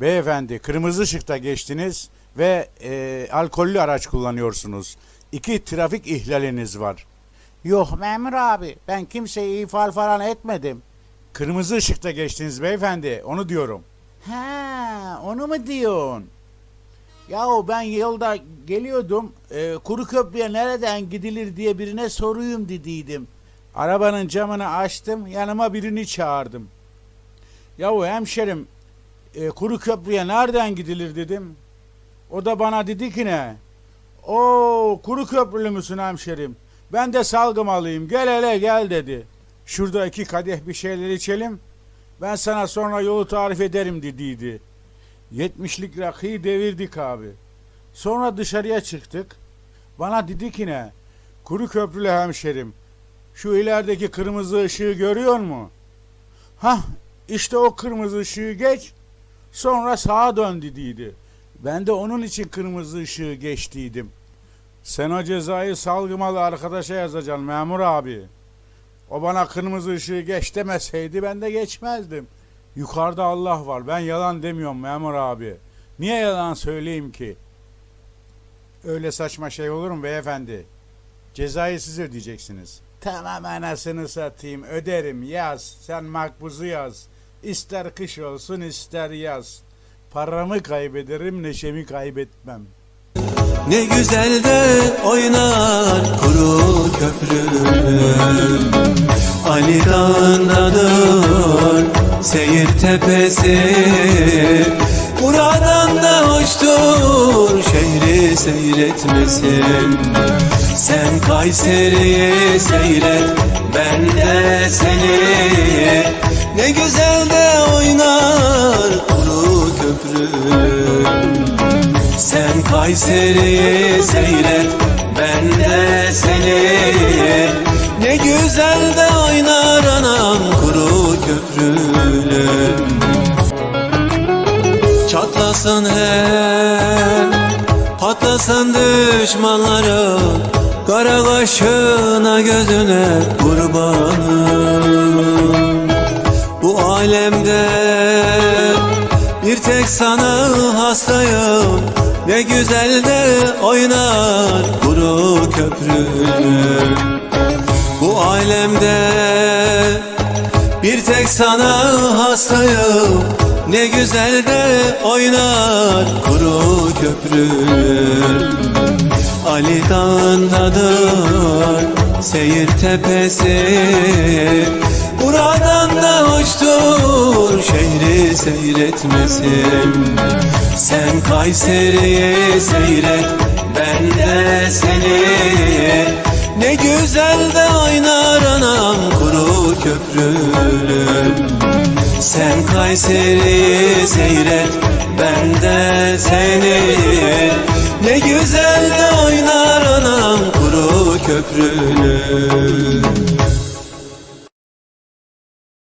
Beyefendi kırmızı ışıkta geçtiniz ve e, alkollü araç kullanıyorsunuz. İki trafik ihlaliniz var. Yok memur abi ben kimseyi ifade falan etmedim. Kırmızı ışıkta geçtiniz beyefendi onu diyorum. Ha onu mu diyorsun? Yahu ben yolda geliyordum e, kuru köprüye nereden gidilir diye birine soruyum dediydim. Arabanın camını açtım yanıma birini çağırdım. Yahu hemşerim e, kuru köprüye nereden gidilir dedim. O da bana dedi ki ne? O kuru köprülü müsün hemşerim? Ben de salgım alayım gel hele gel dedi. Şurada iki kadeh bir şeyler içelim. Ben sana sonra yolu tarif ederim dediydi. 70'lik rakıyı devirdik abi. Sonra dışarıya çıktık. Bana dedi ki ne? Kuru köprülü hemşerim. Şu ilerideki kırmızı ışığı görüyor mu? Hah işte o kırmızı ışığı geç. Sonra sağa dön dediydi. Ben de onun için kırmızı ışığı geçtiydim. Sen o cezayı salgımalı arkadaşa yazacaksın memur abi. O bana kırmızı ışığı geç demeseydi ben de geçmezdim. Yukarıda Allah var. Ben yalan demiyorum memur abi. Niye yalan söyleyeyim ki? Öyle saçma şey olur mu beyefendi? Cezayı siz ödeyeceksiniz. Tamam anasını satayım öderim yaz. Sen makbuzu yaz. İster kış olsun ister yaz. Paramı kaybederim neşemi kaybetmem. Ne güzel de oynar kuru köprü Ali Dağı'ndadır seyir tepesi Buradan da hoştur şehri seyretmesin Sen Kayseri'yi seyret ben de seni Ne güzel sen Kayseri'yi seyret ben de seni. Ne güzel de oynar anam kuru köprülüm Çatlasın hep patlasın düşmanların Kara kaşına gözüne kurbanım. Bu alemde bir tek sana hastayım Ne güzel de oynar kuru köprülüm Bu alemde bir tek sana hastayım. Ne güzel de oynar kuru köprülüm Ali Dağı'ndadır seyir tepesi. Buradan da hoştur şehri seyretmesin Sen Kayseri'yi seyret ben de seni. Ne güzel de oynar anam kuru köprülüm Sen Kayseri'yi seyret ben de seni. Ne güzel de oynar anam kuru köprülüm